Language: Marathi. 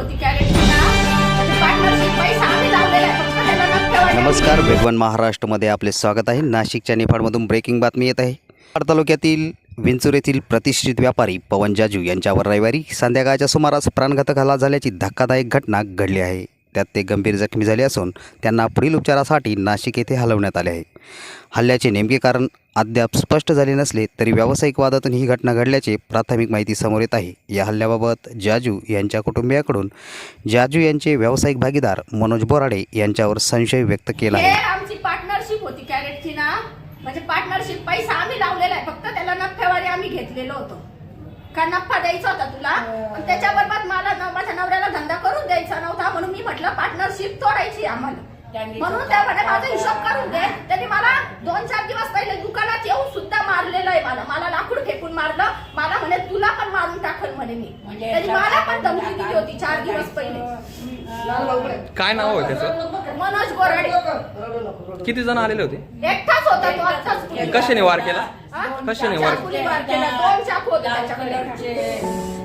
होती नमस्कार वेगवान महाराष्ट्रमध्ये आपले स्वागत आहे. नाशिकच्या निफाडमधून ब्रेकिंग बातमी येत आहे. निफाड तालुक्यातील विंचूर येथील प्रतिष्ठित व्यापारी पवन जाजू यांच्यावर रविवारी संध्याकाळच्या सुमारास प्राणघातक हल्ला झाल्याची धक्कादायक घटना घडली आहे. त्यात ते गंभीर जखमी झाले असून त्यांना पुढील उपचारासाठी नाशिक येथे हलवण्यात आले आहे. हल्ल्याचे नेमके कारण अद्याप स्पष्ट झाले नसले तरी व्यावसायिक वादातून ही घटना घडल्याचे प्राथमिक माहिती समोर येत आहे. या हल्ल्याबाबत जाजू यांच्या कुटुंबियाकडून जाजू यांचे व्यावसायिक भागीदार मनोज बोराडे यांच्यावर संशय व्यक्त केला हे आहे आमची पार्टनरशिप होती कॅरेटची ना? म्हणजे पार्टनरशिप पैसा आम्ही लावलेला आहे. फक्त त्याला नफ्यावारी आम्ही घेतलेलो होतो. का नफा द्यायचा होता तुला? पण त्याच्याबरोबर मला न- माझ्या नवऱ्याला धंदा करून द्यायचा नव्हता म्हणून मी म्हटलं पार्टनरशिप तोडायची आम्हाला. म्हणून त्या म्हणे माझा हिशोब करून दे. त्यांनी मला दोन चार दिवस पहिले दुकानात येऊन सुद्धा मारलेलं आहे मला. मला लाकूड फेकून मारलं. मला म्हणे तुला पण मारून टाकल म्हणे मी. त्यांनी मला पण धमकी दिली होती चार दिवस पहिले. काय नाव आहे त्याचं? मनोज गोराडे किती जण आलेले होते? एकटाच होता तो कशाने वार केला? कशाने वार केला? दोन चाकू होते त्याच्याकडे.